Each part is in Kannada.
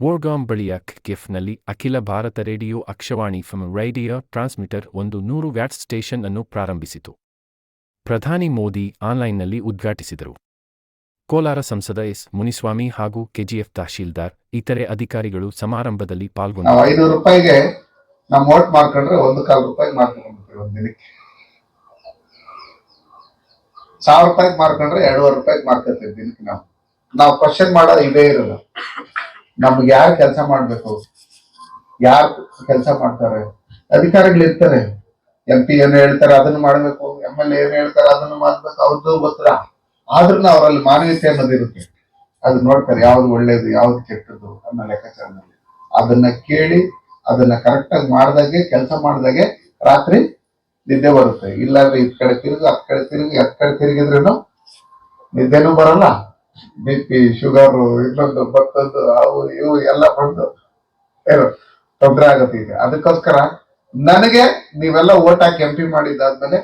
ವೋರ್ಗಾಮ್ ಬಳಿಯ ಕಿಫ್ನಲ್ಲಿ Akhila Bharata radio Akashvani FM radio transmitter ಒಂದು ನೂರು ವ್ಯಾಟ್ ಸ್ಟೇಷನ್ ಅನ್ನು ಪ್ರಾರಂಭಿಸಿತು. ಪ್ರಧಾನಿ ಮೋದಿ ಆನ್ಲೈನ್ನಲ್ಲಿ ಉದ್ಘಾಟಿಸಿದರು. ಕೋಲಾರ ಸಂಸದ ಎಸ್ ಮುನಿಸ್ವಾಮಿ ಹಾಗೂ ಕೆಜಿಎಫ್ ತಹಶೀಲ್ದಾರ್, ಇತರೆ ಅಧಿಕಾರಿಗಳು ಸಮಾರಂಭದಲ್ಲಿ ಪಾಲ್ಗೊಂಡರು ದಿನಕ್ಕೆ ಸಾವಿರ ರೂಪಾಯಿಗೆ ಮಾರ್ಕೊಂಡ್ರೆ ಎರಡೂವರೆ ರೂಪಾಯಿಗೆ ಮಾರ್ಕೊತೀವಿ ದಿನಕ್ಕೆ ನಾವು. ನಾವು ಕ್ವಶನ್ ಮಾಡೋದು ಇದೇ ಇರಲ್ಲ. ನಮ್ಗೆ ಯಾರು ಕೆಲಸ ಮಾಡ್ಬೇಕು? ಯಾರು ಕೆಲಸ ಮಾಡ್ತಾರೆ? ಅಧಿಕಾರಿಗಳು ಇರ್ತಾರೆ. ಎಂ ಪಿ ಏನು ಹೇಳ್ತಾರೆ, ಅದನ್ನ ಮಾಡ್ಬೇಕು. ಎಂ ಎಲ್ ಏನ್ ಹೇಳ್ತಾರೆ, ಅದನ್ನ ಮಾಡ್ಬೇಕು. ಅವ್ರದ್ದು ಗೊತ್ತಿರ ಆದ್ರೂ ಅವರಲ್ಲಿ ಮಾನವೀಯತೆ ಅನ್ನೋದು ಇರುತ್ತೆ. ಅದು ನೋಡ್ತಾರೆ ಯಾವ್ದು ಒಳ್ಳೇದು, ಯಾವ್ದು ಕೆಟ್ಟದ್ದು ಅನ್ನೋ ಲೆಕ್ಕಾಚಾರದಲ್ಲಿ. ಅದನ್ನ ಕೇಳಿ, ಅದನ್ನ ಕರೆಕ್ಟ್ ಆಗಿ ಮಾಡ್ದಾಗೆ, ಕೆಲಸ ಮಾಡ್ದಾಗೆ ರಾತ್ರಿ ನಿದ್ದೆ ಬರುತ್ತೆ. ಇಲ್ಲಾಂದ್ರೆ ಇದ್ ಕಡೆ ತಿರುಗಿ ಅತ್ ಕಡೆ ತಿರುಗಿ ಅತ್ ಕಡೆ ತಿರುಗಿದ್ರೂ ನಿದ್ದೆನೂ ಬರಲ್ಲ. ಬಿ ಪಿ, ಶುಗರ್ ಇನ್ನೊಂದು ಭತ್ತದ್ದು ಅವು ಇವು ಎಲ್ಲ ಬಂದು ಏನು ತೊಂದರೆ ಆಗುತ್ತೆ ಈಗ. ಅದಕ್ಕೋಸ್ಕರ ನನಗೆ ನೀವೆಲ್ಲ ಓಟ್ ಹಾಕಿ ಎಂ ಪಿ ಮಾಡಿದ್ದಾದ್ಮೇಲೆ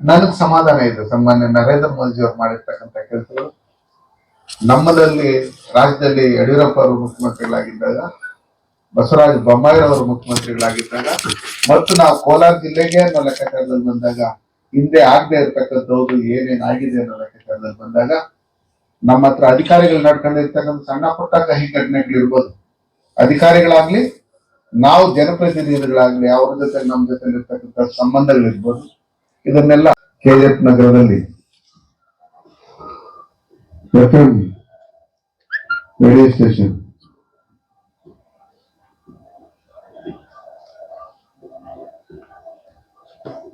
ನನಗ್ ಸಮಾಧಾನ ಇದೆ. ಸಾಮಾನ್ಯ ನರೇಂದ್ರ ಮೋದಿ ಅವರು ಮಾಡಿರ್ತಕ್ಕಂಥ ಕೆಲಸಗಳು. ನಮ್ಮದಲ್ಲಿ ರಾಜ್ಯದಲ್ಲಿ ಯಡಿಯೂರಪ್ಪ ಅವರು ಮುಖ್ಯಮಂತ್ರಿಗಳಾಗಿದ್ದಾಗ ಬಸವರಾಜ ಬೊಮ್ಮಾಯಿರವರು ಮುಖ್ಯಮಂತ್ರಿಗಳಾಗಿದ್ದಾಗ ಮತ್ತು ನಾವು ಕೋಲಾರ ಜಿಲ್ಲೆಗೆ ಅನ್ನೋ ಲೆಕ್ಕಾಚಾರದಲ್ಲಿ ಬಂದಾಗ ಹಿಂದೆ ಆಗದೆ ಇರತಕ್ಕಂಥದ್ದು ಏನೇನಾಗಿದೆ ಅನ್ನೋ ಲೆಕ್ಕಾಚಾರದಲ್ಲಿ ಬಂದಾಗ ನಮ್ಮ ಹತ್ರ ಅಧಿಕಾರಿಗಳು ನಡ್ಕೊಂಡಿರ್ತಕ್ಕಂಥ ಸಣ್ಣ ಪುಟ್ಟ ಕಹಿ ಘಟನೆಗಳು ಇರ್ಬೋದು ಅಧಿಕಾರಿಗಳಾಗ್ಲಿ, ನಾವು ಜನಪ್ರತಿನಿಧಿಗಳಾಗ್ಲಿ, ಅವ್ರ ಜೊತೆ ನಮ್ಮ ಜೊತೆ ಇರ್ತಕ್ಕಂಥ ಸಂಬಂಧಗಳಿರ್ಬೋದು. ಇದನ್ನೆಲ್ಲ ಕೆ ಎಫ್ ನಗರದಲ್ಲಿ ರೇಡಿಯೋ ಸ್ಟೇಷನ್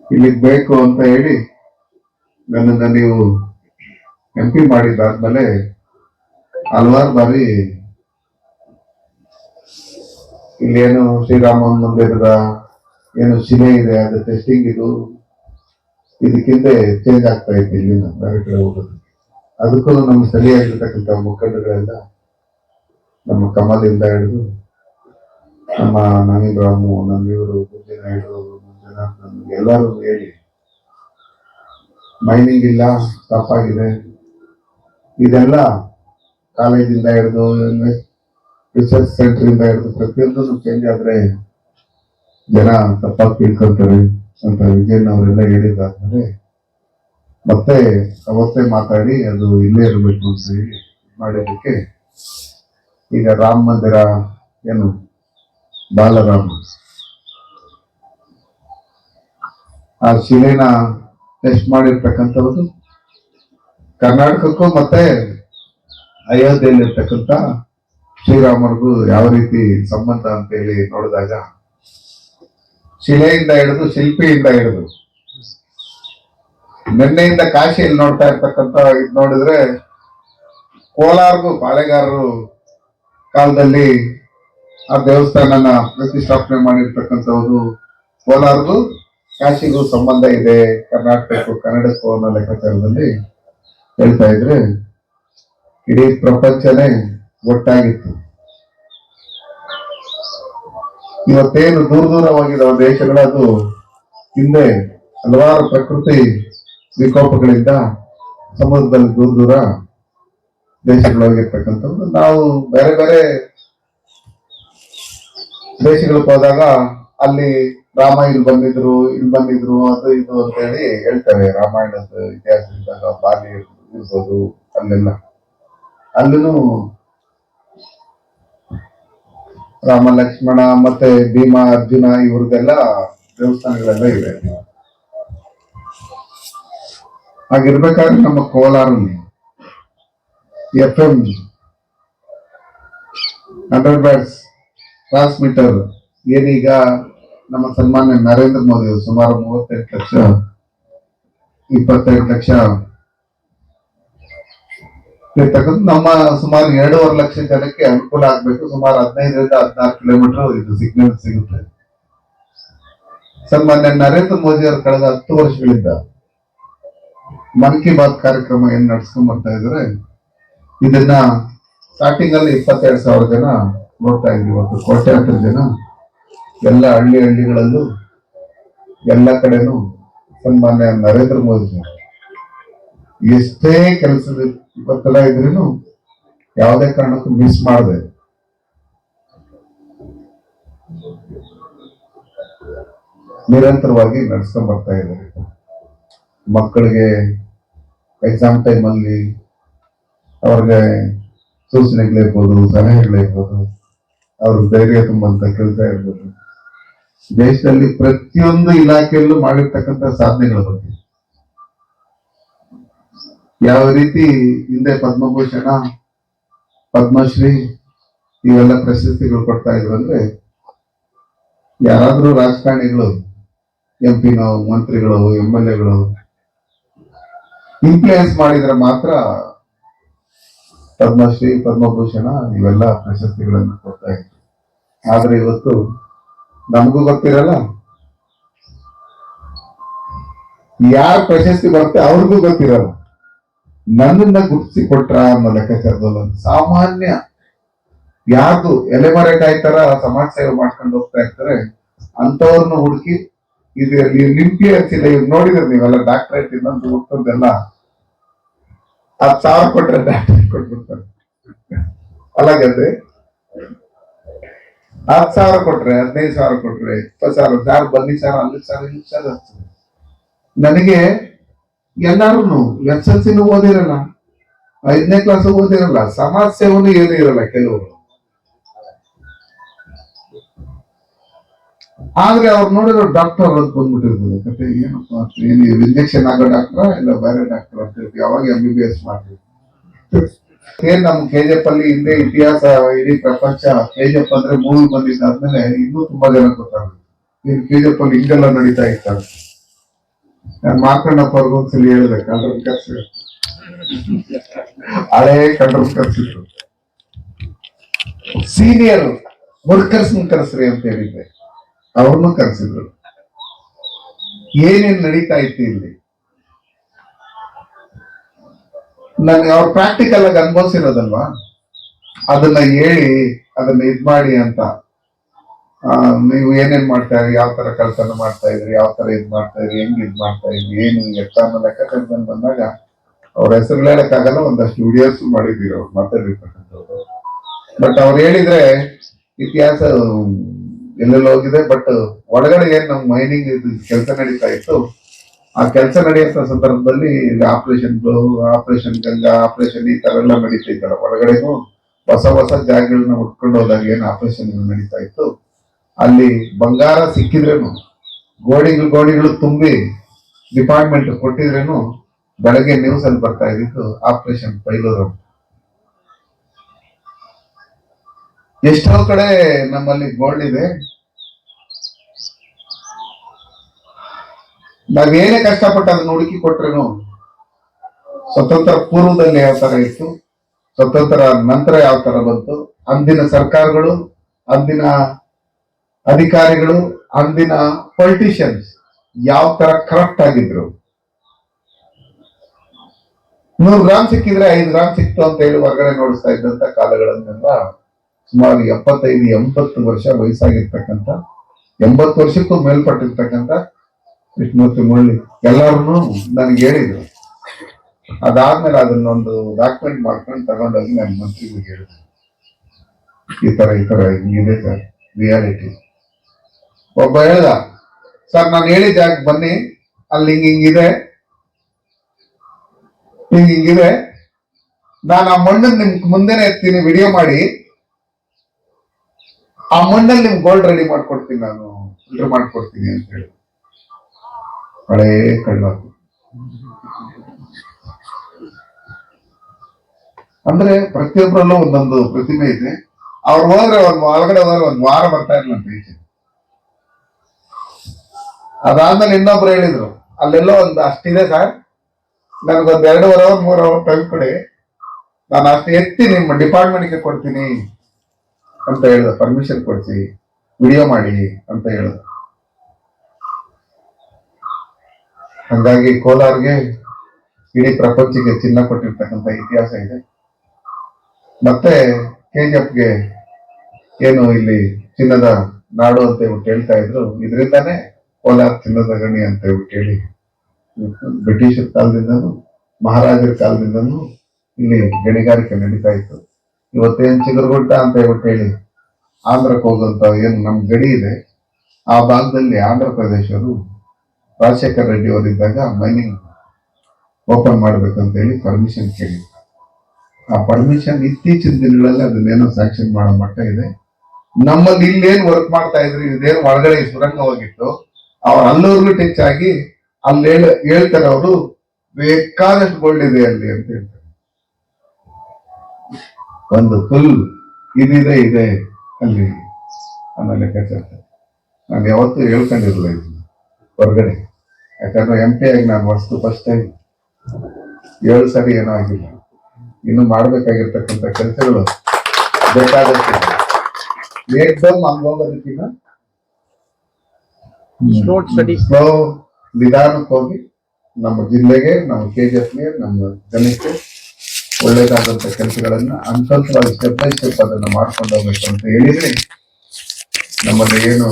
ಇಲ್ಲಿಗೆ ಬೇಕು ಅಂತ ಹೇಳಿ ನನ್ನನ್ನ ನೀವು ಎಂ ಪಿ ಮಾಡಿದ್ದಾದ್ಮೇಲೆ ಹಲವಾರು ಬಾರಿ ಇಲ್ಲಿ ಏನು ಶ್ರೀರಾಮನ್ ಮಂದಿರದ ಏನು ಶಿಲೆ ಇದೆ, ಅದು ಟೆಸ್ಟಿಂಗ್ ಇದು, ಇದಕ್ಕಿಂತ ಚೇಂಜ್ ಆಗ್ತಾ ಇತ್ತು ಇಲ್ಲಿನ ಬೇರೆ ಕಡೆ ಹೋಗೋದು. ಅದಕ್ಕೂ ನಮ್ಮ ಸ್ಥಳೀಯವಾಗಿರ್ತಕ್ಕಂಥ ಮುಖಂಡಗಳೆಲ್ಲ ನಮ್ಮ ಕಮಲಿಂದ ಹಿಡಿದು ನಮ್ಮ ನವೀನ್ ನಮ್ಮ ಇವರು ಮಂಜುನಾಥ್ ಎಲ್ಲರೂ ಹೇಳಿ. ಮೈನಿಂಗ್ ಇಲ್ಲ ತಪ್ಪಾಗಿದೆ ಇದೆಲ್ಲ ಕಾಲೇಜಿಂದ ಹಿಡಿದು ರಿಸರ್ಚ್ ಸೆಂಟರ್ ಇಂದ ಹಿಡಿದು ಚೇಂಜ್ ಆದ್ರೆ ಜನ ತಪ್ಪಾಗಿ ತಿಳ್ಕೊಳ್ತಾರೆ ಅಂತ ವಿಜಯನ್ ಅವರೆಲ್ಲ ಹೇಳಿದಾದ್ಮೇಲೆ ಮತ್ತೆ ಅವತ್ತೇ ಮಾತಾಡಿ ಅದು ಇಲ್ಲೇ ಇರಬೇಕು ಅಂತ ಹೇಳಿ ಮಾಡಿದ್ದಕ್ಕೆ ಈಗ ರಾಮ ಮಂದಿರ ಏನು ಬಾಲರಾಮ. ಆ ಶಿಲೆನ ಟೆಸ್ಟ್ ಮಾಡಿರ್ತಕ್ಕಂಥದ್ದು ಕರ್ನಾಟಕಕ್ಕೂ ಮತ್ತೆ ಅಯೋಧ್ಯೆಯಲ್ಲಿರ್ತಕ್ಕಂಥ ಶ್ರೀರಾಮರಿಗೂ ಯಾವ ರೀತಿ ಸಂಬಂಧ ಅಂತ ಹೇಳಿ ನೋಡಿದಾಗ, ಶಿಲೆಯಿಂದ ಹಿಡಿದು ಶಿಲ್ಪಿಯಿಂದ ಹಿಡಿದು, ನಿನ್ನೆಯಿಂದ ಕಾಶಿಯಲ್ಲಿ ನೋಡ್ತಾ ಇರ್ತಕ್ಕಂಥ ಇದು ನೋಡಿದ್ರೆ ಕೋಲಾರ್ಗು ಪಾಳೆಗಾರರು ಕಾಲದಲ್ಲಿ ಆ ದೇವಸ್ಥಾನನ ಪ್ರತಿಷ್ಠಾಪನೆ ಮಾಡಿರ್ತಕ್ಕಂಥವ್ರು ಕೋಲಾರ್ಗೂ ಕಾಶಿಗೂ ಸಂಬಂಧ ಇದೆ, ಕರ್ನಾಟಕಕ್ಕೂ ಕನ್ನಡಕ್ಕೂ ಅನ್ನೋ ಲೆಕ್ಕಾಚಾರದಲ್ಲಿ ಹೇಳ್ತಾ ಇದ್ರೆ ಇಡೀ ಪ್ರಪಂಚನೇ ಒಟ್ಟಾಗಿತ್ತು. ಇವತ್ತೇನು ದೂರ ದೂರವಾಗಿರುವ ದೇಶಗಳದು ಹಿಂದೆ ಹಲವಾರು ಪ್ರಕೃತಿ ವಿಕೋಪಗಳಿಂದ ಸಮುದ್ರದಲ್ಲಿ ದೂರ ದೂರ ದೇಶಗಳಾಗಿರ್ತಕ್ಕಂಥದ್ದು ನಾವು ಬೇರೆ ಬೇರೆ ದೇಶಗಳಿಗೆ ಹೋದಾಗ ಅಲ್ಲಿ ರಾಮ ಇಲ್ಲಿ ಬಂದಿದ್ರು ಇಲ್ಲಿ ಬಂದಿದ್ರು ಅದು ಇದು ಅಂತ ಹೇಳಿ ಹೇಳ್ತಾರೆ. ರಾಮಾಯಣದ ಇತಿಹಾಸದಿಂದ ಬಾಲಿ ಇರ್ಬೋದು ಅಲ್ಲೆಲ್ಲ. ಅಲ್ಲೂ ರಾಮ, ಲಕ್ಷ್ಮಣ ಮತ್ತೆ ಭೀಮ, ಅರ್ಜುನ ಇವ್ರದ್ದೆಲ್ಲ ದೇವಸ್ಥಾನಗಳೆಲ್ಲ ಇವೆ. ಹಾಗಿರ್ಬೇಕಾದ್ರೆ ನಮ್ಮ ಕೋಲಾರಲ್ಲಿ F M hundred watts transmitter ಏನೀಗ ನಮ್ಮ ಸನ್ಮಾನ್ಯ ನರೇಂದ್ರ ಮೋದಿ ಅವರು ಸುಮಾರು ಮೂವತ್ತೆಂಟು ಲಕ್ಷ ಇಪ್ಪತ್ತೆಂಟು ಲಕ್ಷ ಇರ್ತಕ್ಕಂಥ ನಮ್ಮ ಸುಮಾರು ಎರಡೂವರೆ ಲಕ್ಷ ಜನಕ್ಕೆ ಅನುಕೂಲ ಆಗ್ಬೇಕು. ಸುಮಾರು ಹದಿನೈದರಿಂದ ಹದಿನಾರು ಕಿಲೋಮೀಟರ್ ಇದು ಸಿಗ್ನಲ್ ಸಿಗುತ್ತೆ. ಸನ್ಮಾನ್ಯ ನರೇಂದ್ರ ಮೋದಿ ಅವರು ಕಳೆದ ಹತ್ತು ವರ್ಷಗಳಿಂದ ಮನ್ ಕಿ ಬಾತ್ ಕಾರ್ಯಕ್ರಮ ಏನ್ ನಡ್ಸ್ಕೊಂಡ್ ಬರ್ತಾ ಇದಾರೆ ಇದನ್ನ ಸ್ಟಾರ್ಟಿಂಗ್ ಅಲ್ಲಿ ಇಪ್ಪತ್ತೆರಡು ಸಾವಿರ ಜನ ನೋಡ್ತಾ ಇದ್ವಿ ಇವತ್ತು ಕೋಟ್ಯಾಂತರ ಜನ. ಎಲ್ಲ ಹಳ್ಳಿ ಹಳ್ಳಿಗಳಲ್ಲೂ ಎಲ್ಲ ಕಡೆನೂ ಸನ್ಮಾನ್ಯ ನರೇಂದ್ರ ಮೋದಿ ಎಷ್ಟೇ ಕೆಲಸದ ಒತ್ತಡ ಇದ್ರೂ ಯಾವುದೇ ಕಾರಣಕ್ಕೂ ಮಿಸ್ ಮಾಡದೆ. ನಿರಂತರವಾಗಿ ನಡ್ಸ್ಕೊಂಡ್ ಬರ್ತಾ ಇದ್ದಾರೆ. ಮಕ್ಕಳಿಗೆ ಎಕ್ಸಾಮ್ ಟೈಮಲ್ಲಿ ಅವ್ರಿಗೆ ಸೂಚನೆಗಳಿರ್ಬೋದು ಸಲಹೆಗಳಿರ್ಬೋದು ಅವ್ರ ಧೈರ್ಯ ತುಂಬಂತ ಕೆಲಸ ಇರ್ಬೋದು. ದೇಶದಲ್ಲಿ ಪ್ರತಿಯೊಂದು ಇಲಾಖೆಯಲ್ಲೂ ಮಾಡಿರ್ತಕ್ಕಂಥ ಸಾಧನೆಗಳ ಬಗ್ಗೆ. ಯಾವ ರೀತಿ ಹಿಂದೆ ಪದ್ಮಭೂಷಣ, ಪದ್ಮಶ್ರೀ ಇವೆಲ್ಲ ಪ್ರಶಸ್ತಿಗಳು ಕೊಡ್ತಾ ಇದ್ರು ಅಂದ್ರೆ ಯಾರಾದ್ರೂ ರಾಜಕಾರಣಿಗಳು ಎಂ ಪಿನೋ ಮಂತ್ರಿಗಳು ಎಂ ಎಲ್ ಎಗಳು ಇನ್ಫ್ಲೂಯೆನ್ಸ್ ಮಾಡಿದ್ರೆ ಮಾತ್ರ ಪದ್ಮಶ್ರೀ, ಪದ್ಮಭೂಷಣ ಇವೆಲ್ಲ ಪ್ರಶಸ್ತಿಗಳನ್ನು ಕೊಡ್ತಾ ಇದ್ರು. ಆದ್ರೆ ಇವತ್ತು ನಮಗೂ ಗೊತ್ತಿರಲ್ಲ? ಯಾರ ಪ್ರಶಸ್ತಿ ಬರುತ್ತೆ ಅವ್ರಿಗೂ ಗೊತ್ತಿರಲ್ಲ. ನನ್ನನ್ನ ಗುರುತಿಸಿ ಕೊಟ್ರ ಅನ್ನೋ ಲೆಕ್ಕಾಚಾರದಲ್ಲ ಸಾಮಾನ್ಯ ಯಾರ್ದು ಎಲೆಮರೆಕಾಯಿ ತರ ಸಮಾಜ ಸೇವೆ ಮಾಡ್ಕೊಂಡು ಹೋಗ್ತಾ ಇರ್ತಾರೆ ಅಂತವ್ರನ್ನ ಹುಡುಕಿ ಇದು ನಿಂಪಿ ಹಚ್ಚಿಲ್ಲ ಇವ್ ನೋಡಿದ್ರೆ ನೀವೆಲ್ಲ ಡಾಕ್ಟರೇಟ್ ಇನ್ನೊಂದು ಹುಡ್ಕೊಂಡೆಲ್ಲ ಹತ್ತು ಸಾವಿರ ಕೊಟ್ರೆ ಡಾಕ್ಟರ್ ಕೊಟ್ಬಿಡ್ತಾರೆ. ಅಲ್ಲಾಗಂದ್ರೆ ಹತ್ತು ಸಾವಿರ ಕೊಟ್ರೆ, ಹದಿನೈದು ಸಾವಿರ ಕೊಟ್ರೆ, ಇಪ್ಪತ್ತು ಸಾವಿರ ಸಾವಿರ ಬನ್ನಿ ಸಾವಿರ ಅಲ್ಲಿ ಸಾವಿರ ಇಲ್ಲಿ ಸಾವಿರ. ನನಗೆ ಎಲ್ಲಾರು ಎಸ್ ಎಲ್ ಸಿನೂ ಓದಿರಲ್ಲ, ಐದನೇ ಕ್ಲಾಸ್ ಓದಿರಲ್ಲ, ಸಮಾಜ ಸೇವನು ಏನು ಇರಲ್ಲ ಕೆಲವರು. ಆದ್ರೆ ಅವ್ರು ನೋಡಿದ್ರು ಡಾಕ್ಟರ್ ಅಂತ ಬಂದ್ಬಿಟ್ಟಿರ್ತದೆ ಕತೆ ಏನಪ್ಪ ಏನು ಇಂಜೆಕ್ಷನ್ ಆಗೋ ಡಾಕ್ಟರ್ ಇಲ್ಲ ಬೇರೆ ಡಾಕ್ಟರ್ ಅಂತ ಯಾವಾಗ ಎಂ ಬಿ ಬಿ ಎಸ್ ಮಾಡ್ತೀವಿ ಏನ್ ನಮ್ ಕೆಜಿಎಫ್ ಅಲ್ಲಿ ಹಿಂದೆ ಇತಿಹಾಸ ಇಡೀ ಪ್ರಪಂಚ ಕೆಜಿಎಫ್ ಅಂದ್ರೆ ಮೂವಿ ಬಂದಿದ್ದಾದ್ಮೇಲೆ ಇನ್ನೂ ತುಂಬಾ ಜನ ಗೊತ್ತಾಗುತ್ತೆ. ಇನ್ ಕೆಜಿಎಫ್ ಅಲ್ಲಿ ಹಿಂಗೆಲ್ಲ ನಡೀತಾ ಇರ್ತಾರೆ ನಾನು ಮಾರ್ಕಂಡಪ್ಪ ಒಂದ್ಸಲಿ ಹೇಳಿದೆ ಕಂಡ್ರನ್ ಕರ್ಸಿ ಹಳೇ ಕಂಡ್ರನ್ ಕರ್ಸಿದ್ರು. ಸೀನಿಯರ್ ವರ್ಕರ್ಸ್ ಕರೆಸ್ರಿ ಅಂತ ಹೇಳಿದ್ದೆ. ಅವ್ರನ್ನೂ ಕರೆಸಿದ್ರು. ಏನೇನ್ ನಡೀತಾ ಇತ್ತು ಇಲ್ಲಿ? ನನ್ಗೆ ಅವ್ರು ಪ್ರಾಕ್ಟಿಕಲ್ ಆಗಿ ಅನುಭವಿಸಿರೋದಲ್ವಾ? ಅದನ್ನ ಹೇಳಿ, ಅದನ್ನ ಇದ್ ಮಾಡಿ ಅಂತ. ನೀವು ಏನೇನ್ ಮಾಡ್ತಾ ಇದ್ರಿ? ಯಾವ ತರ ಕೆಲಸನ ಮಾಡ್ತಾ ಇದ್ರಿ? ಯಾವ ತರ ಇದ್ ಮಾಡ್ತಾ ಇದ್ರಿ? ಹೆಂಗ್ ಇದ್ ಮಾಡ್ತಾ ಇದ್ರಿ? ಏನು ಎತ್ತ ಅನ್ನೋ ಕಂಡು ಬಂದಾಗ ಅವ್ರ ಹೆಸರು ಹೇಳಕ್ಕಾಗಲ್ಲ ಒಂದಷ್ಟು ವಿಡಿಯೋಸ್ ಮಾಡಿದೀವಿ ಅವ್ರು ಮಾತಾಡಿರ್ತಕ್ಕಂಥವ್ರು ಬಟ್ ಅವ್ರು ಹೇಳಿದ್ರೆ, ಇತಿಹಾಸ ಎಲ್ಲೆಲ್ಲ ಹೋಗಿದೆ ಬಟ್ ಒಳಗಡೆ ಏನ್ ನಮ್ ಮೈನಿಂಗ್ ಕೆಲಸ ನಡೀತಾ ಇತ್ತು ಆ ಕೆಲಸ ನಡೆಯುವಂತ ಸಂದರ್ಭದಲ್ಲಿ ಆಪರೇಷನ್ ಆಪರೇಷನ್ ಗಂಗಾ ಆಪರೇಷನ್ ಈ ತರ ಎಲ್ಲ ನಡೀತಾ ಇದ್ದಾರೆ ಒಳಗಡೆನು ಹೊಸ ಹೊಸ ಜಾಗಗಳನ್ನ ಉಟ್ಕೊಂಡು ಹೋದಾಗ ಏನು ಆಪರೇಷನ್ ನಡೀತಾ ಇತ್ತು. ಅಲ್ಲಿ ಬಂಗಾರ ಸಿಕ್ಕಿದ್ರೇನು ಗೋಡಿಗಳು ಗೋಡಿಗಳು ತುಂಬಿ ಡಿಪಾರ್ಟ್ಮೆಂಟ್ ಕೊಟ್ಟಿದ್ರೇನು ಬೆಳಗ್ಗೆ ನ್ಯೂಸ್ ಅಲ್ಲಿ ಬರ್ತಾ ಇದ್ದಿದ್ದು ಆಪರೇಷನ್ ಪೈಲೂರು. ಎಷ್ಟೋ ಕಡೆ ನಮ್ಮಲ್ಲಿ ಗೋಲ್ಡ್ ಇದೆ. ನಾವೇನೇ ಕಷ್ಟಪಟ್ಟು ಅದನ್ನ ಹುಡುಕಿ ಕೊಟ್ರೂ ಸ್ವತಂತ್ರ ಪೂರ್ವದಲ್ಲಿ ಯಾವ ತರ ಇತ್ತು, ಸ್ವತಂತ್ರ ನಂತರ ಯಾವ ತರ ಬಂತು, ಅಂದಿನ ಸರ್ಕಾರಗಳು, ಅಂದಿನ ಅಧಿಕಾರಿಗಳು, ಅಂದಿನ ಪೊಲಿಟಿಷಿಯನ್ಸ್ ಯಾವ ತರ ಕರಪ್ಟ್ ಆಗಿದ್ರು. ನೂರು ಗ್ರಾಮ್ ಸಿಕ್ಕಿದ್ರೆ ಐದು ಗ್ರಾಮ್ ಸಿಕ್ತು ಅಂತ ಹೇಳಿ ಹೊರಗಡೆ ನೋಡಿಸ್ತಾ ಇದ್ದಂತ ಕಾಲಗಳನ್ನೆಲ್ಲ ಸುಮಾರು ಎಪ್ಪತ್ತೈದು, ಎಂಬತ್ತು ವರ್ಷ ವಯಸ್ಸಾಗಿರ್ತಕ್ಕಂಥ, ಎಂಬತ್ತು ವರ್ಷಕ್ಕೂ ಮೇಲ್ಪಟ್ಟಿರ್ತಕ್ಕಂಥ ಕೃಷ್ಣಮೂರ್ತಿ ಮುರಳಿ ಎಲ್ಲರೂ ನನಗೆ ಹೇಳಿದ್ರು. ಅದಾದ್ಮೇಲೆ ಅದನ್ನೊಂದು ಡಾಕ್ಯುಮೆಂಟ್ ಮಾಡ್ಕೊಂಡು ತಗೊಂಡೋಗಿ ನಾನು ಮಂತ್ರಿಗೂ ಹೇಳಿದೆ ಈ ತರ ಈ ತರ ಇದೆ ಸರ್ ರಿಯಾಲಿಟಿ ಒಬ್ಬ ಹೇಳ್ದ, ಸರ್, ನಾನು ಹೇಳಿದ ಜಾಗ ಬನ್ನಿ. ಅಲ್ಲಿ ಹಿಂಗ ಹಿಂಗಿದೆ ಹಿಂಗ ಹಿಂಗಿದೆ ನಾನು ಆ ಮಣ್ಣು ನಿಮ್ ಮುಂದೆನೆ ಎತ್ತೀನಿ ವಿಡಿಯೋ ಮಾಡಿ. ಆ ಮಣ್ಣಲ್ಲಿ ನಿಮ್ಗೆ ಗೋಲ್ಡ್ ರೆಡಿ ಮಾಡ್ಕೊಡ್ತೀನಿ ನಾನು ಫಿಲ್ಟರ್ ಮಾಡ್ಕೊಡ್ತೀನಿ ಅಂತ ಹೇಳಿ. ಹಳೇ ಕಣ್ಣು ಅಂದ್ರೆ ಪ್ರತಿಯೊಬ್ಬರಲ್ಲೂ ಒಂದೊಂದು ಪ್ರತಿಮೆ ಇದೆ. ಅವ್ರು ಹೋದ್ರೆ ಒಂದು ಒಳಗಡೆ ಹೋದ್ರೆ ಒಂದು ವಾರ ಬರ್ತಾ ಇರ್ಲಂತ ಈಚೆ ಅದಾದ್ಮೇಲೆ ಇನ್ನೊಬ್ರು ಹೇಳಿದ್ರು, ಅಲ್ಲೆಲ್ಲೋ ಒಂದು ಅಷ್ಟಿದೆ ಸರ್. ನನಗೊಂದ್ ಎರಡೂವರೆ ಅವರ್ ಮೂರ್ ಅವರ್ ಟೈಮ್ ಕೊಡಿ. ನಾನು ಅಷ್ಟು ಎತ್ತಿ ನಿಮ್ಮ ಡಿಪಾರ್ಟ್ಮೆಂಟ್ಗೆ ಕೊಡ್ತೀನಿ ಅಂತ ಹೇಳ್ದ ಪರ್ಮಿಷನ್ ಕೊಡಿಸಿ ವಿಡಿಯೋ ಮಾಡಿ ಅಂತ ಹೇಳ್ದ ಹಂಗಾಗಿ ಕೋಲಾರ್ಗೆ ಇಡೀ ಪ್ರಪಂಚಕ್ಕೆ ಚಿನ್ನ ಕೊಟ್ಟಿರ್ತಕ್ಕಂಥ ಇತಿಹಾಸ ಇದೆ. ಮತ್ತೆ ಎಫ್ಗೆ ಏನು ಇಲ್ಲಿ ಚಿನ್ನದ ನಾಡು ಅಂತ ಹೇಳ್ಬಿಟ್ಟು ಹೇಳ್ತಾ ಇದ್ರು. ಇದರಿಂದಾನೇ ಕೋಲಾರ್ ಚಿನ್ನದ ಗಣಿ ಅಂತ ಹೇಳ್ಬಿಟ್ಟು ಹೇಳಿ ಬ್ರಿಟಿಷರ ಕಾಲದಿಂದನೂ ಮಹಾರಾಜರ ಕಾಲದಿಂದನೂ ಇಲ್ಲಿ ಗಣಿಗಾರಿಕೆ ನಡೀತಾ ಇತ್ತು. ಇವತ್ತೇನು ಚಿಗುರುಗುಡ್ಡ ಅಂತ ಹೇಳ್ಬಿಟ್ಟು ಹೇಳಿ ಆಂಧ್ರಕ್ಕೆ ಹೋಗುವಂತ ಏನು ನಮ್ಮ ಗಡಿ ಇದೆ, ಆ ಭಾಗದಲ್ಲಿ ಆಂಧ್ರ ಪ್ರದೇಶರು ರಾಜಶೇಖರ ರೆಡ್ಡಿ ಅವರಿದ್ದಾಗ ಮೈನಿಂಗ್ ಓಪನ್ ಮಾಡ್ಬೇಕಂತ ಹೇಳಿ ಪರ್ಮಿಷನ್ ಕೇಳಿ ಆ ಪರ್ಮಿಷನ್ ಇತ್ತೀಚಿನ ದಿನಗಳಲ್ಲಿ ಅದನ್ನೇನೋ ಸ್ಯಾಂಕ್ಷನ್ ಮಾಡೋ ಮಟ್ಟ ಇದೆ. ನಮ್ಮಲ್ಲಿ ಇಲ್ಲೇನು ವರ್ಕ್ ಮಾಡ್ತಾ ಇದ್ರು ಇದೇನು ಒಳಗಡೆ ಸುರಂಗ ಹೋಗಿತ್ತು ಅವ್ರ ಅಲ್ಲೋರ್ಗು ಟಚ್ ಆಗಿ ಅಲ್ಲಿ ಹೇಳ, ಹೇಳ್ತಾರೆ ಅವರು, ಬೇಕಾದಷ್ಟು ಗೋಲ್ಡ್ ಇದೆ ಅಲ್ಲಿ ಅಂತ ಹೇಳ್ತಾರೆ. ಒಂದು ಫುಲ್ ಇದಿದೆ, ಇದೆ ಅಲ್ಲಿ ಅನ್ನೋ ಲೆಕ್ಕಾಚಾರ. ನಾನು ಯಾವತ್ತೂ ಹೇಳ್ಕೊಂಡಿರಲಿಲ್ಲ ಇದನ್ನ, ಹೊರಗಡೆ. ಯಾಕಂದ್ರೆ ಎಂ ಪಿ ಆಗಿ ನಾನು ವಸ್ತು ಫಸ್ಟ್ ಟೈಮ್ ಏಳು ಸರಿ ಏನೂ ಆಗಿಲ್ಲ ಇನ್ನು ಮಾಡ್ಬೇಕಾಗಿರ್ತಕ್ಕಂಥ ಕೆಲಸಗಳು ಬೇಕಾದಷ್ಟು ಏಕ್ದಮ್ ಹಂಗೋಗೋದಕ್ಕಿಂತ. ಸ್ಲೋ ನಿಧಾನಕ್ಕೆ ಹೋಗಿ ನಮ್ಮ ಜಿಲ್ಲೆಗೆ ನಮ್ಮ ಕೆ ಜಿ ಎಫ್ಗೆ ನಮ್ಮ ಜನಕ್ಕೆ ಒಳ್ಳೇದಾದಂತ ಕೆಲಸಗಳನ್ನ ಹಂತವಾಗಿ ಸ್ಟೆಪ್ ಬೈ ಸ್ಟೆಪ್ ಅದನ್ನ ಮಾಡ್ಕೊಂಡು ಹೋಗ್ಬೇಕು ಅಂತ ಹೇಳಿದ್ರೆ ನಮ್ಮಲ್ಲಿ ಏನು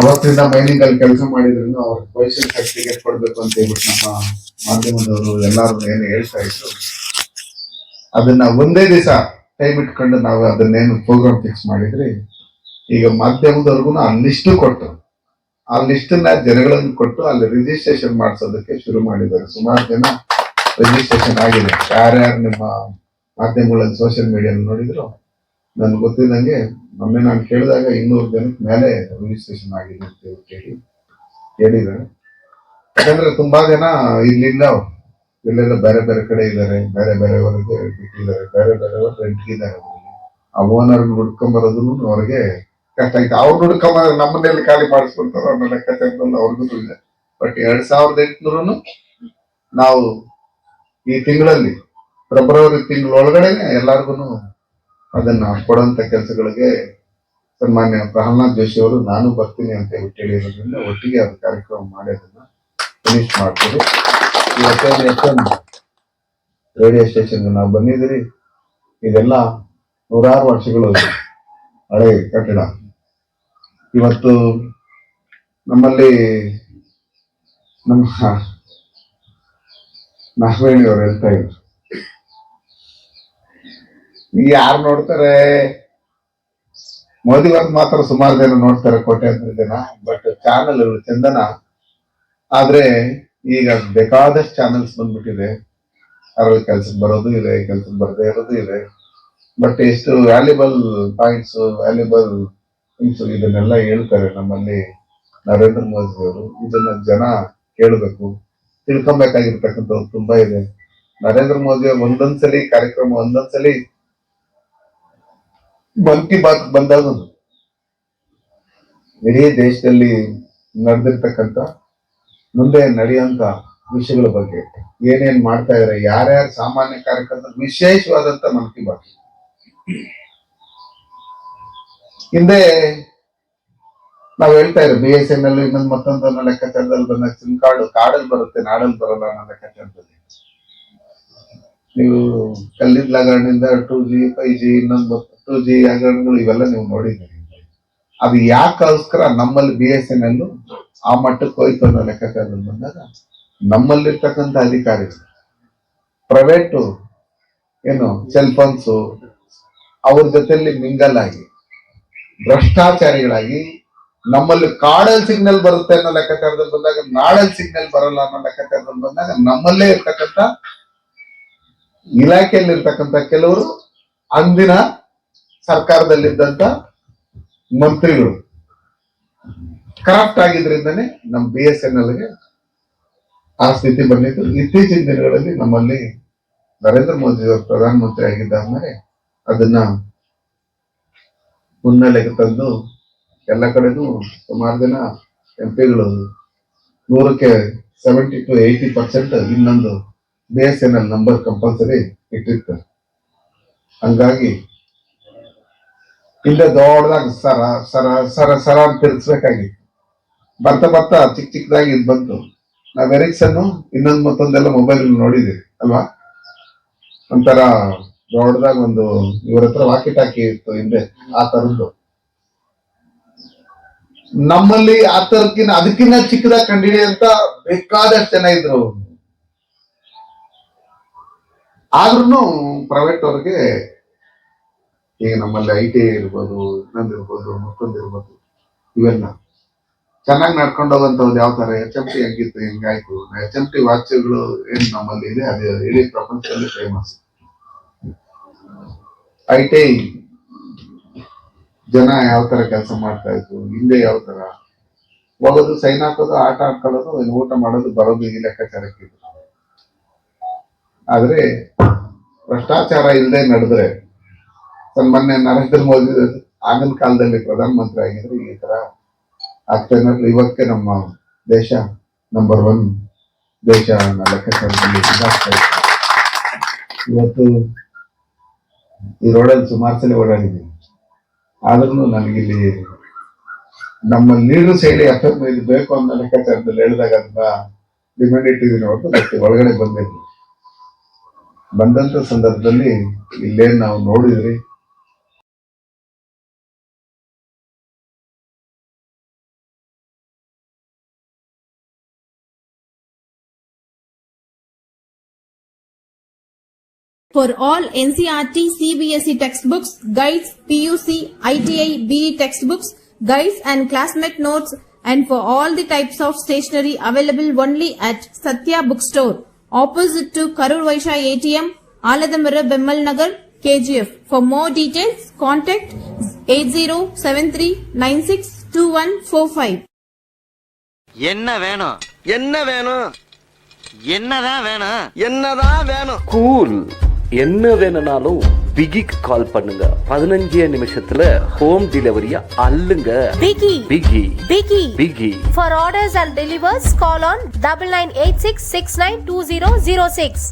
ಅವತ್ತಿಂದ ಮೈನಿಂಗ್ ಅಲ್ಲಿ ಕೆಲಸ ಮಾಡಿದ್ರು ಅವ್ರ ಪೊಸಿಷನ್ ಸರ್ಟಿಫಿಕೇಟ್ ಕೊಡ್ಬೇಕು ಅಂತ ಹೇಳ್ಬಿಟ್ಟು ನಮ್ಮ ಮಾಧ್ಯಮದವರು ಎಲ್ಲಾರು ಏನು ಹೇಳ್ತಾ ಇದ್ರು. ಅದನ್ನ ಒಂದೇ ದಿವಸ ಟೈಮ್ ಇಟ್ಕೊಂಡು ನಾವು ಅದನ್ನೇನು ಪ್ರೋಗ್ರಾಮ್ ಫಿಕ್ಸ್ ಮಾಡಿದ್ರಿ. ಈಗ ಮಾಧ್ಯಮದವ್ರಿಗೂ ಆ ಲಿಸ್ಟ್ ಕೊಟ್ಟು, ಆ ಲಿಸ್ಟ್ ಜನಗಳನ್ನು ಕೊಟ್ಟು ಅಲ್ಲಿ ರಿಜಿಸ್ಟ್ರೇಷನ್ ಮಾಡಿಸೋದಕ್ಕೆ ಶುರು ಮಾಡಿದ್ದಾರೆ. ಸುಮಾರು ಜನ ರಿಜಿಸ್ಟ್ರೇಷನ್ ಆಗಿದೆ. ಯಾರ್ಯಾರು ನಿಮ್ಮ ಮಾಧ್ಯಮಗಳಲ್ಲಿ ಸೋಷಿಯಲ್ ಮೀಡಿಯಲ್ಲಿ ನೋಡಿದ್ರು ನನ್ಗೆ ಗೊತ್ತಿದ್ದಂಗೆ ಒಮ್ಮೆ ನಾನು ಕೇಳಿದಾಗ ಇನ್ನೂರು ಜನಕ್ಕೆ ಮೇಲೆ ರಿಜಿಸ್ಟ್ರೇಷನ್ ಆಗಿದೆ ಅಂತ ಹೇಳಿ ಹೇಳಿದ್ದಾರೆ ಯಾಕಂದ್ರೆ ತುಂಬಾ ಜನ ಇಲ್ಲಿಲ್ಲ ಇಲ್ಲೆಲ್ಲ ಬೇರೆ ಬೇರೆ ಕಡೆ ಇದ್ದಾರೆ, ಬೇರೆ ಬೇರೆ ಅವರಿಗೆ ಬಿಟ್ಟಿದ್ದಾರೆ, ಬೇರೆ ಬೇರೆ ರೆಂಟ್ ಇದ್ದಾರೆ ಆ ಓನರ್ ಹುಡ್ಕೊಂಬರೋದು ಅವ್ರಿಗೆ ಕಷ್ಟ ಆಯ್ತು. ಅವ್ರು ಹುಡ್ಕೊಂಬ ನಮ್ಮನೆಯಲ್ಲಿ ಖಾಲಿ ಮಾಡಿಸ್ಕೊತಾರೆ ಅವ್ರ ಲೆಕ್ಕ ಲೆಕ್ಕಾಚಾರದಲ್ಲಿ ಅವ್ರಿಗೂ ಇದೆ ಬಟ್ ಎರಡ್ ಸಾವಿರದ ಎಂಟುನೂರು ನಾವು ಈ ತಿಂಗಳಲ್ಲಿ ಫೆಬ್ರವರಿ ತಿಂಗಳೊಳಗಡೆನೆ ಎಲ್ಲಾರ್ಗು ಅದನ್ನ ಕೊಡುವಂತ ಕೆಲಸಗಳಿಗೆ ಸನ್ಮಾನ್ಯ ಪ್ರಹ್ಲಾದ್ ಜೋಶಿ ಅವರು, ನಾನು ಬರ್ತೀನಿ ಅಂತ ಹೇಳಿರೋದ್ರಿಂದ ಒಟ್ಟಿಗೆ ಅದು ಕಾರ್ಯಕ್ರಮ ಮಾಡಿ ಅದನ್ನ ಫಿನಿಶ್ ಮಾಡ್ತೀವಿ ರೇಡಿಯೋ ಸ್ಟೇಷನ್ ನಾವು ಬಂದಿದ್ದೀರಿ. ಇದೆಲ್ಲ ನೂರಾರು ವರ್ಷಗಳು ಹಳೆ ಕಟ್ಟಡ. ಇವತ್ತು ನಮ್ಮಲ್ಲಿ ನಮ್ಮ ನಾಗವೇಣಿ ಅವರು ಹೇಳ್ತಾ ಇದ್ರು. ಯಾರು ನೋಡ್ತಾರೆ? ಮೋದಿ ಅವ್ರದ್ದು ಮಾತ್ರ ಸುಮಾರು ಜನ ನೋಡ್ತಾರೆ ಕೋಟ್ಯಾಂತರ ಜನ ಬಟ್ ಚಾನಲ್ ಚಂದನ. ಆದ್ರೆ ಈಗ ಬೇಕಾದಷ್ಟು ಚಾನಲ್ಸ್ ಬಂದ್ಬಿಟ್ಟಿದೆ. ಅದ್ರಲ್ಲಿ ಕೆಲ್ಸಕ್ಕೆ ಬರೋದು ಇದೆ ಕೆಲ್ಸಕ್ಕೆ ಬರದೇ ಇರೋದು ಇದೆ. ಬಟ್ ಎಷ್ಟು ವ್ಯಾಲ್ಯೂಬಲ್ ಪಾಯಿಂಟ್ಸ್ ವ್ಯಾಲ್ಯೂಬಲ್ ಥಿಂಗ್ಸ್ ಇದನ್ನೆಲ್ಲ ಹೇಳ್ತಾರೆ ನಮ್ಮಲ್ಲಿ ನರೇಂದ್ರ ಮೋದಿ ಅವರು. ಇದನ್ನ ಜನ ಕೇಳಬೇಕು. ತಿಳ್ಕೊಬೇಕಾಗಿರ್ತಕ್ಕಂಥದ್ದು ತುಂಬಾ ಇದೆ. ನರೇಂದ್ರ ಮೋದಿ ಅವರು ಒಂದೊಂದ್ಸಲಿ ಕಾರ್ಯಕ್ರಮ ಒಂದೊಂದ್ಸಲಿ ಮನ್ ಕಿ ಬಾತ್ ಬಂದಾಗ ಇಡೀ ದೇಶದಲ್ಲಿ ನಡೆದಿರ್ತಕ್ಕಂಥ ಮುಂದೆ ನಡೆಯುವಂತ ವಿಷಯಗಳ ಬಗ್ಗೆ ಏನೇನ್ ಮಾಡ್ತಾ ಇದಾರೆ, ಯಾರ್ಯಾರು ಸಾಮಾನ್ಯ ಕಾರ್ಯಕರ್ತರು ವಿಶೇಷವಾದಂತ ಮನ್ ಕಿ ಬಾತ್. ಹಿಂದೆ ನಾವ್ ಹೇಳ್ತಾ ಇರೋ ಬಿ ಎಸ್ ಎನ್ ಎಲ್ ಇನ್ನೊಂದು ಮತ್ತೊಂದು ಅನ್ನೋ ಲೆಕ್ಕಾಚಾರದಲ್ಲಿ ಬಂದಾಗ ಸಿಮ್ ಕಾರ್ಡ್ ಕಾಡಲ್ಲಿ ಬರುತ್ತೆ, ನಾಡಲ್ಲಿ ಬರಲ್ಲ ಅನ್ನೋ ಲೆಕ್ಕಾಚಾರದಲ್ಲಿ. ನೀವು ಕಲ್ಲಿದ್ದ ಹಗರಣದಿಂದ ಟೂ ಜಿ ಫೈವ್ ಜಿ ಇನ್ನೊಂದು ಜಿ ಹಗರಣಗಳು ಇವೆಲ್ಲ ನೀವು ನೋಡಿದ್ದೀರಿ. ಅದು ಯಾಕೋಸ್ಕರ ನಮ್ಮಲ್ಲಿ ಬಿ ಎಸ್ ಎನ್ ಎಲ್ ಆ ಮಟ್ಟಕ್ಕೆ ಹೋಯ್ತು ಅನ್ನೋ ಲೆಕ್ಕಾಚಾರದಲ್ಲಿ ಬಂದಾಗ ನಮ್ಮಲ್ಲಿರ್ತಕ್ಕಂಥ ಅಧಿಕಾರಿಗಳು, ಪ್ರೈವೇಟು, ಏನು ಸೆಲ್ ಫೋನ್ಸು ಅವ್ರ ಜೊತೆಯಲ್ಲಿ ಮಿಂಗಲ್ ಆಗಿ, ಭ್ರಷ್ಟಾಚಾರಿಗಳಾಗಿ ನಮ್ಮಲ್ಲಿ ಕಾಡಲ್ ಸಿಗ್ನಲ್ ಬರುತ್ತೆ ಅನ್ನೋ ಲೆಕ್ಕಾಚಾರದಲ್ಲಿ ಬಂದಾಗ ನಾಡಲ್ ಸಿಗ್ನಲ್ ಬರಲ್ಲ ಅನ್ನೋ ಲೆಕ್ಕಾಚಾರದಲ್ಲಿ ಬಂದಾಗ ನಮ್ಮಲ್ಲೇ ಇರ್ತಕ್ಕಂಥ ಇಲಾಖೆಯಲ್ಲಿರ್ತಕ್ಕಂಥ ಕೆಲವರು ಅಂದಿನ ಸರ್ಕಾರದಲ್ಲಿದ್ದಂತ ಮಂತ್ರಿಗಳು ಕರಪ್ಟ್ ಆಗಿದ್ರಿಂದನೇ ನಮ್ಮ ಬಿ ಎಸ್ ಎನ್ ಎಲ್ಗೆ ಆ ಸ್ಥಿತಿ ಬಂದಿದ್ದು ಇತ್ತೀಚಿನ ದಿನಗಳಲ್ಲಿ ನಮ್ಮಲ್ಲಿ ನರೇಂದ್ರ ಮೋದಿ ಅವರು ಪ್ರಧಾನಮಂತ್ರಿ ಆಗಿದ್ದಾದ್ಮೇಲೆ ಅದನ್ನ ಮುನ್ನೆಲೆಗೆ ತಂದು ಎಲ್ಲ ಕಡೆನೂ ಸುಮಾರು ಜನ ಎಂ ಪಿಗಳು ನೂರಕ್ಕೆ ಸೆವೆಂಟಿ ಟು ಏಯ್ಟಿ ಪರ್ಸೆಂಟ್ ಇನ್ನೊಂದು B S N L number compulsory ಇಟ್ಟಿರ್ತಾರೆ. ಹಂಗಾಗಿ ಹಿಂದೆ ದೊಡ್ಡದಾಗ ಸರ ಸರ ಸರ ಸರ ಅಂತ ತಿರ್ಗಿಸ್ಬೇಕಾಗಿತ್ತು. ಬರ್ತಾ ಬರ್ತಾ ಚಿಕ್ಕ ಚಿಕ್ಕದಾಗಿ ಇದು ಬಂತು. ನಾವು ಎರಿಕ್ಸನ್ನು ಇನ್ನೊಂದು ಮತ್ತೊಂದೆಲ್ಲ ಮೊಬೈಲ್ ನೋಡಿದ್ದೀವಿ ಅಲ್ವಾ? ಒಂಥರ ದೊಡ್ಡದಾಗ ಒಂದು ಇವ್ರ ಹತ್ರ ವಾಕಿ ಟಾಕಿ ಇತ್ತು ಹಿಂದೆ, ಆ ತರದ್ದು. ನಮ್ಮಲ್ಲಿ ಆ ತರಕ್ಕಿಂತ ಅದಕ್ಕಿಂತ ಚಿಕ್ಕದಾಗಿ ಕಂಡಿಡಿಯಂತ ಬೇಕಾದಷ್ಟು ಜನ ಇದ್ರು. ಆದ್ರೂ ಪ್ರೈವೇಟ್ ಅವ್ರಿಗೆ ಈಗ ನಮ್ಮಲ್ಲಿ ಐ ಟಿ ಐ ಇರ್ಬೋದು, ಇನ್ನೊಂದು ಇರ್ಬೋದು, ಮತ್ತೊಂದು ಇವೆಲ್ಲ. ಚೆನ್ನಾಗಿ ನಡ್ಕೊಂಡು ಹೋಗಂತವ್ದು ಯಾವ ತರ? ಎಚ್ ಎಂ ಟಿ ಹೆಂಗಿತ್ತು, ಹೆಂಗಾಯ್ತು? ಎಚ್ ಎಂ ಟಿ ವಾಚ್ಗಳು ಏನ್ ನಮ್ಮಲ್ಲಿ ಇದೆ, ಅದು ಇಡೀ ಪ್ರಪಂಚದಲ್ಲಿ ಫೇಮಸ್ ಐ ಟಿ ಐ ಜನ ಯಾವ ತರ ಕೆಲಸ ಮಾಡ್ತಾ ಇದ್ರು, ಹಿಂದೆ ಯಾವ ತರ? ಹೋಗೋದು, ಸೈನ್ ಹಾಕೋದು, ಆಟ ಆಡ್ಕೊಳ್ಳೋದು ಊಟ ಮಾಡೋದು, ಬರೋದು ಈ ಲೆಕ್ಕಾಚಾರಕ್ಕಿದ್ರು ಆದ್ರೆ ಭ್ರಷ್ಟಾಚಾರ ಇಲ್ಲದೆ ನಡೆದ್ರೆ ಮೊನ್ನೆ ನರೇಂದ್ರ ಮೋದಿ ಆಗಿನ ಕಾಲದಲ್ಲಿ ಪ್ರಧಾನ ಆಗಿದ್ರು ಈ ತರ ಆಗ್ತಾನೆ ಇವತ್ತೇ ನಮ್ಮ ದೇಶ ನಂಬರ್ ಒನ್ ದೇಶ ಲೆಕ್ಕಾಚಾರದಲ್ಲಿ. ಇವತ್ತು ಈ ರೋಡಲ್ಲಿ ಸುಮಾರು ಸಲ ಓಡಾಡಿದ್ದೀನಿ ಆದ್ರೂ ನನಗಿಲ್ಲಿ ನಮ್ಮ ಲೀಡರ್ಸ್ ಹೇಳಿ ಎಫ್ ಇದು ಬೇಕು ಅನ್ನೋ ಲೆಕ್ಕಾಚಾರದಲ್ಲಿ ಹೇಳಿದಾಗ ಅದನ್ನ ಡಿಮ್ಯಾಂಡ್ ಇಟ್ಟಿದ್ದೀನಿ ಹೊರತು ಮತ್ತೆ ಒಳಗಡೆ ಬಂದಿದ್ವಿ ಬಂದಂತ ಸಂದರ್ಭದಲ್ಲಿ ಇಲ್ಲೇನು ನಾವು ನೋಡಿದ್ರಿ. For all NCRT CBSE E textbooks, guides, PUC, ITI, BE textbooks, guides and classmate notes and for all the types of stationery available only at Satya Bookstore, opposite to Karur Vaishya ATM, Aladamara Bemmal Nagar, KGF. For more details, contact 8073962145. என்ன வேணும் என்ன வேணும் என்னதான் வேணும் என்னதான் வேணும் கூல் என்ன வேணும்னாலும் பிகிக்கு கால் பண்ணுங்க. பதினஞ்சே நிமிஷத்துல ஹோம் டெலிவரிய அல்லுங்க பிகி பிகி பிகி பிகி for orders and deliveries call on double nine eight six six nine two zero zero six